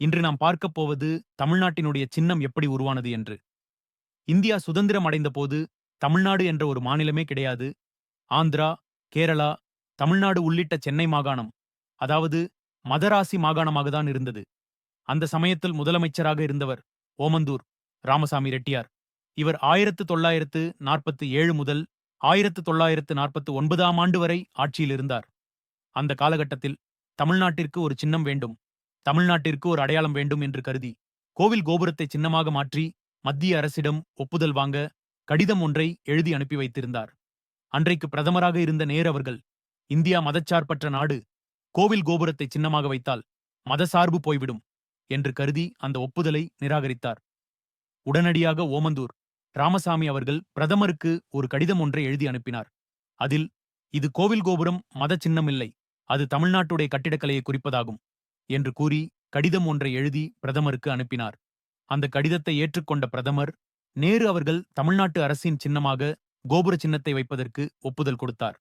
இன்று நாம் பார்க்கப் போவது தமிழ்நாட்டினுடைய சின்னம் எப்படி உருவானது என்று. இந்தியா சுதந்திரம் அடைந்த போது தமிழ்நாடு என்ற ஒரு மாநிலமே கிடையாது. ஆந்திரா கேரளா தமிழ்நாடு உள்ளிட்ட சென்னை மாகாணம் அதாவது மதராசி மாகாணமாக தான் இருந்தது. அந்த சமயத்தில் முதலமைச்சராக இருந்தவர் ஓமந்தூர் ராமசாமி ரெட்டியார். இவர் ஆயிரத்து தொள்ளாயிரத்து நாற்பத்தி ஏழு முதல் ஆயிரத்து தொள்ளாயிரத்து நாற்பத்து ஒன்பதாம் ஆண்டு வரை ஆட்சியில் இருந்தார். அந்த காலகட்டத்தில் தமிழ்நாட்டிற்கு ஒரு சின்னம் வேண்டும். தமிழ்நாட்டிற்கு ஒரு அடையாளம் வேண்டும் என்று கருதி கோவில் கோபுரத்தை சின்னமாக மாற்றி மத்திய அரசிடம் ஒப்புதல் வாங்க கடிதம் ஒன்றை எழுதி அனுப்பி வைத்திருந்தார். அன்றைக்கு பிரதமராக இருந்த நேர் அவர்கள் இந்தியா மதச்சார்பற்ற நாடு கோவில் கோபுரத்தை சின்னமாக வைத்தால் மதசார்பு போய்விடும் என்று கருதி அந்த ஒப்புதலை நிராகரித்தார். உடனடியாக ஓமந்தூர் ராமசாமி அவர்கள் பிரதமருக்கு ஒரு கடிதம் ஒன்றை எழுதி அனுப்பினார். அதில் இது கோவில் கோபுரம் மத சின்னமில்லை அது தமிழ்நாட்டுடைய கட்டிடக்கலையை குறிப்பதாகும். என்று கூறி கடிதம் ஒன்றை எழுதி பிரதமருக்கு அனுப்பினார். அந்த கடிதத்தை ஏற்றுக்கொண்ட பிரதமர் நேரு அவர்கள் தமிழ்நாட்டு அரசின் சின்னமாக கோபுர சின்னத்தை வைப்பதற்கு ஒப்புதல் கொடுத்தார்.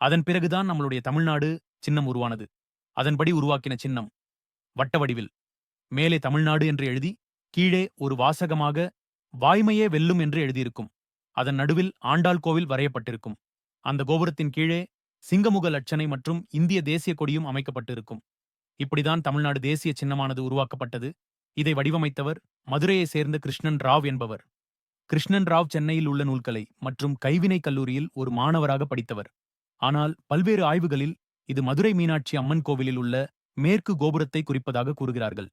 அதன் பிறகுதான் நம்மளுடைய தமிழ்நாடு சின்னம் உருவானது. அதன்படி உருவாக்கின சின்னம். வட்ட வடிவில் மேலே தமிழ்நாடு என்று எழுதி கீழே ஒரு வாசகமாக வாய்மையே வெல்லும் என்று எழுதியிருக்கும். அதன் நடுவில் ஆண்டாள் கோவில் வரையப்பட்டிருக்கும். அந்த கோபுரத்தின் கீழே சிங்கமுக லட்சணை மற்றும் இந்திய தேசிய கொடியும் அமைக்கப்பட்டிருக்கும். இப்படிதான் தமிழ்நாடு தேசிய சின்னமானது உருவாக்கப்பட்டது. இதை வடிவமைத்தவர் மதுரையைச் சேர்ந்த கிருஷ்ணன் ராவ் என்பவர். கிருஷ்ணன் ராவ் சென்னையில் உள்ள நூல்கலை மற்றும் கைவினை கல்லூரியில் ஒரு மாணவராக படித்தவர். ஆனால் பல்வேறு ஆய்வுகளில் இது மதுரை மீனாட்சி அம்மன் கோவிலில் உள்ள மேற்கு கோபுரத்தை குறிப்பதாக கூறுகிறார்கள்.